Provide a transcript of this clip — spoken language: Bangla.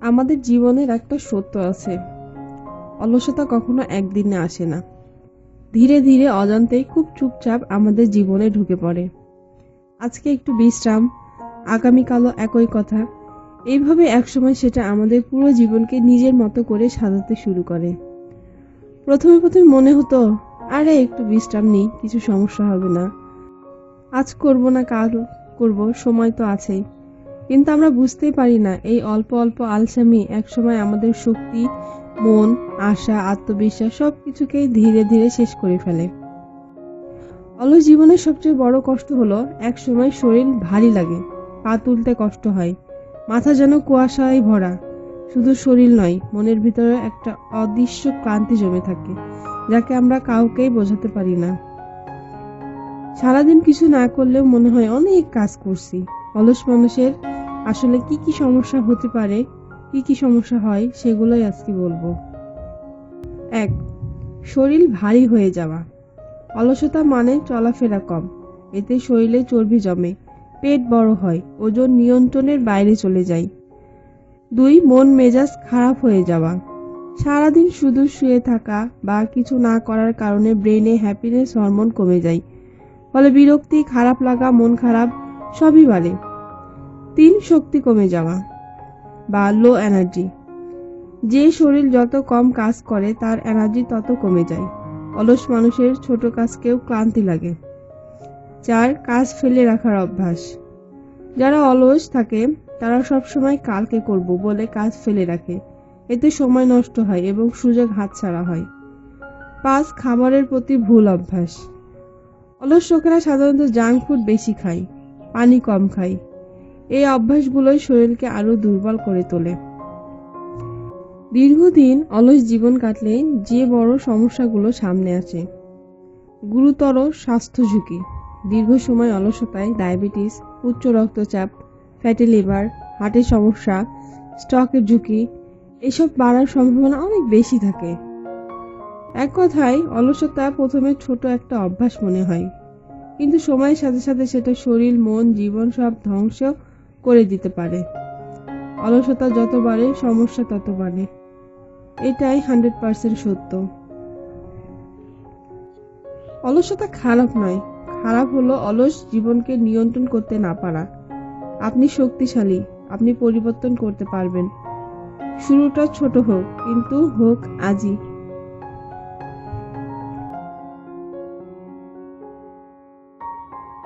আমাদের জীবনের একটা সত্য আছে। অলসতা কখনো একদিনে আসে না। ধীরে ধীরে অজান্তেই খুব চুপচাপ আমাদের জীবনে ঢুকে পড়ে। আজকে একটু বিশ্রাম, আগামীকালও একই কথা। এইভাবে একসময় সেটা আমাদের পুরো জীবনকে নিজের মতো করে সাজাতে শুরু করে। প্রথমে প্রথমে মনে হতো, আরে, একটু বিশ্রাম নিই, কিছু সমস্যা হবে না। আজ করব না, কাল করব, সময় তো আছেই। কিন্তু আমরা বুঝতেই পারি না, এই অল্প অল্প আলসামি একসময় আমাদের শক্তি, মন, আশা, আত্মবিশ্বাস সব কিছুকেই ধীরে ধীরে শেষ করে ফেলে। অলস জীবনের সবচেয়ে বড় কষ্ট হলো এক সময় শরীর ভারী লাগে, পা তুলতে কষ্ট হয়, মাথা যেন কুয়াশায় ভরা। শুধু শরীর নয়, মনের ভিতরে একটা অদৃশ্য ক্লান্তি জমে থাকে, যাকে আমরা কাউকেই বোঝাতে পারি না। সারাদিন কিছু না করলেও মনে হয় অনেক কাজ করছি। অলস মানুষের আসলে কি কি সমস্যা হতে পারে, কি কি সমস্যা হয়, সেগুলোই আজকে বলব। এক, শরীর ভারী হয়ে যাওয়া। অলসতা মানে চলাফেরা কম। এতে শরীরে চর্বি জমে, পেট বড় হয়, ওজন নিয়ন্ত্রণের বাইরে চলে যায়। দুই, মন মেজাজ খারাপ হয়ে যাওয়া। সারাদিন শুধু শুয়ে থাকা বা কিছু না করার কারণে ব্রেনে হ্যাপিনেস হরমোন কমে যায়। ফলে বিরক্তি, খারাপ লাগা, মন খারাপ, সবই বাড়ে। তিন শক্তি কমে যাওয়া বা লো এনার্জি যে শরীর যত কম কাজ করে, তার এনার্জি তত কমে যায়। অলস মানুষের ছোট কাজকেও ক্লান্তি লাগে। চার, কাজ ফেলে রাখার অভ্যাস। যারা অলস থাকে, তারা সবসময় কালকে করব বলে কাজ ফেলে রাখে। এতে সময় নষ্ট হয় এবং সুযোগ হাতছাড়া হয়। পাঁচ, খাবারের প্রতি ভুল অভ্যাস। অলস লোকেরা সাধারণত জাঙ্ক ফুড বেশি খায়, পানি কম খায়। এই অভ্যাসগুলোই শরীরকে আরও দুর্বল করে তোলে। দীর্ঘদিন অলস জীবন কাটলে যে বড় সমস্যাগুলো সামনে আসে, গুরুতর স্বাস্থ্য ঝুঁকি, দীর্ঘ সময় অলসতায় ডায়াবেটিস, উচ্চ রক্তচাপ, ফ্যাটি লিভার, হার্টের সমস্যা স্ট্রোকের ঝুঁকি, এসব বাড়ার সম্ভাবনা অনেক বেশি থাকে। এক কথায়, অলসতা প্রথমে ছোট একটা অভ্যাস মনে হয়। কিন্তু সময়ের সাথে সাথে সেটা শরীর, মন, জীবন সব ধ্বংস করে দিতে পারে। অলসতা যত বাড়ে, সমস্যা তত বাড়ে। এটাই হান্ড্রেড পার্সেন্ট সত্য। অলসতা খারাপ নয়। খারাপ হলো অলস জীবনকে নিয়ন্ত্রণ করতে না পারা। আপনি শক্তিশালী, আপনি পরিবর্তন করতে পারবেন। শুরুটা ছোট হোক, কিন্তু হোক আজই।